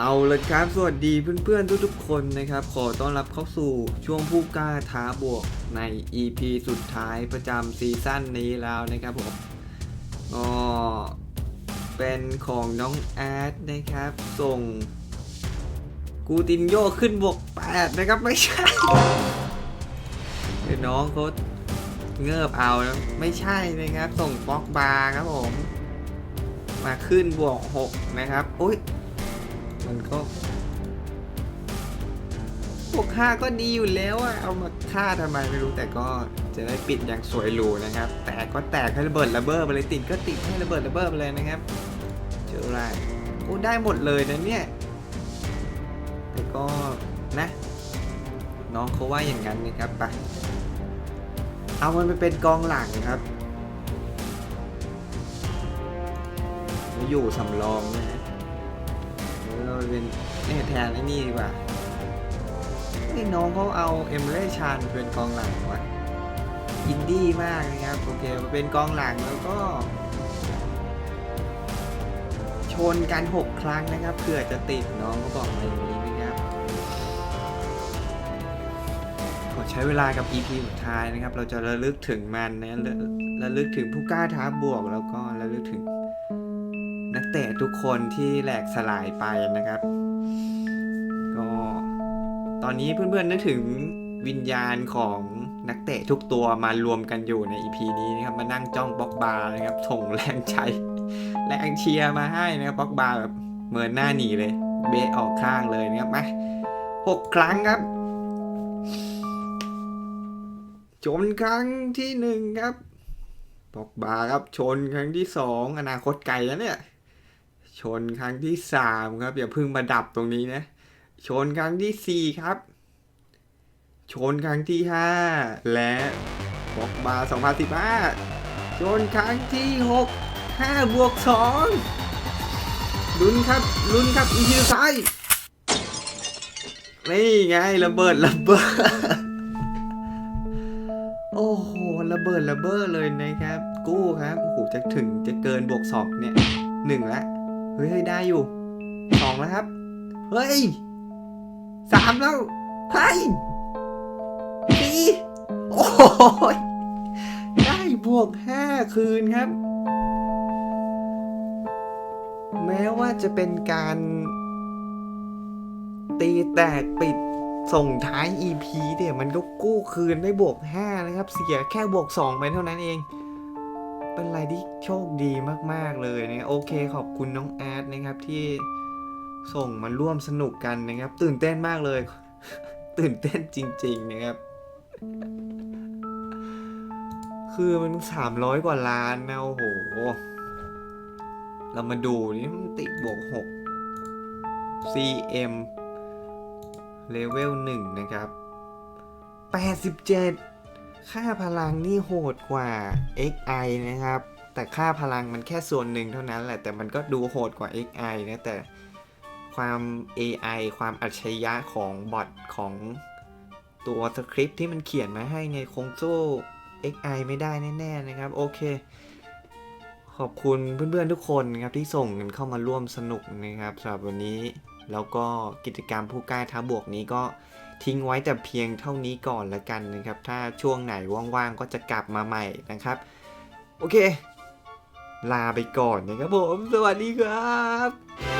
เอาละครับ สวัสดีเพื่อนๆ ทุกๆ คนนะครับ ขอต้อนรับเข้าสู่ช่วงผู้กล้าท้าบวกใน EP สุดท้ายประจำซีซั่นนี้แล้วนะครับผมก็เป็นของน้องแอดนะครับ ส่ง กูตินโยขึ้นบวก8นะครับ ไม่ใช่เดี๋ยวน้องเขาเงิบเอานะไม่ใช่นะครับ ส่งบล็อกบาร์ครับผม มาขึ้นบวก 6 นะครับ อุ้ย มันก็บวกค่าก็ดีอยู่แล้วอะเอามาค่าทำไมไม่รู้แต่ก็จะได้ปิดอย่างสวยหรูนะครับ แต่ก็แตกให้ระเบิดระเบ้อไปเลยติดก็ติดให้ระเบิดระเบ้อไปเลยนะครับเจออะไรโอ้ได้หมดเลยนะเนี่ยแต่ก็นะ น้องเขาว่าอย่างนั้นนะครับไปเอามันไปเป็นกองหลังครับ อยู่สำรองนะฮะ เราเป็นนี่แทนไอ้นี่ดีกว่านี่น้องเขาเอาเอมเลชานเป็นกองหลังว่ะอินดี้มากนะครับ โอเคมาเป็นกองหลังแล้วก็ ชนกัน 6 ครั้งนะครับเผื่อจะติดน้องก็บอกมาอย่างนี้นะครับขอใช้เวลากับ EP สุดท้ายนะครับ เราจะระลึกถึงมันนะระระลึกถึงผู้กล้าท้าบวก แล้วก็ระลึกถึง เตะทุกคนที่แหลกสลายไปนะครับ ก็ตอนนี้เพื่อนๆนึกถึงวิญญาณของนักเตะทุกตัวมารวมกันอยู่ใน EP นี้นะครับ มานั่งจ้องบล็อกบาร์นะครับส่งแรงใจแรงเชียร์มาให้นะครับบล็อกบาร์แบบเหมือนหน้าหนีเลย เบะออกข้างเลยนะครับมาหกครั้งครับชนครั้งที่หนึ่งครับบล็อกบาร์ครับชนครั้งที่สองอนาคตไกลแล้วเนี่ย ชนครั้งที่สามครับอย่าเพิ่งมาดับตรงนี้นะ ชนครั้งที่สี่ครับ ชนครั้งที่ห้าและบอกบา2015 ชนครั้งที่หกห้าบวกสองลุ้นครับลุ้นครับอีพีสุดท้ายนี่ไงระเบิดระเบิดโอ้โหระเบิดระเบ้อเลยนะครับ กู้ครับโอ้โหจะถึงจะเกินบวกสองเนี่ยหนึ่งแล้ว เฮ้ยได้อยู่สองแล้วครับ เฮ้ยสามแล้วเฮ้ยสี่โอ้ยได้บวกห้าคืนครับ แม้ว่าจะเป็นการตีแตกปิดส่งท้าย EP เนี่ยมันก็กู้คืนได้บวก 5 นะครับ เสียแค่บวก 2 ไปเท่านั้นเอง เป็นอะไรที่โชคดีมากๆเลยนะโอเคขอบคุณน้องแอดนะครับที่ส่งมาร่วมสนุกกันนะครับ ตื่นเต้นมากเลย ตื่นเต้นจริง ๆ นะครับ คือมัน300กว่าล้านนะโอ้โห เรามาดูนี่มันติดบวก6 CM เลเวล1นะครับ87 ค่าพลังนี่โหดกว่า XI นะครับ แต่ค่าพลังมันแค่ส่วนหนึ่งเท่านั้นแหละ แต่มันก็ดูโหดกว่า XI นะ แต่ความ AI ความอัจฉริยะของบอทของตัวสคริปที่มันเขียนมาให้ในคงสู้ XI ไม่ได้แน่ ๆ นะครับ โอเค ขอบคุณเพื่อน ๆ ทุกคนครับที่ส่งกันเข้ามาร่วมสนุกนะครับสำหรับวันนี้ แล้วก็กิจกรรมผู้กล้าท้าบวกนี้ก็ ทิ้งไว้แต่เพียงเท่านี้ก่อนละกันนะครับ ถ้าช่วงไหนว่างๆก็จะกลับมาใหม่นะครับ โอเค ลาไปก่อนนะครับผม สวัสดีครับ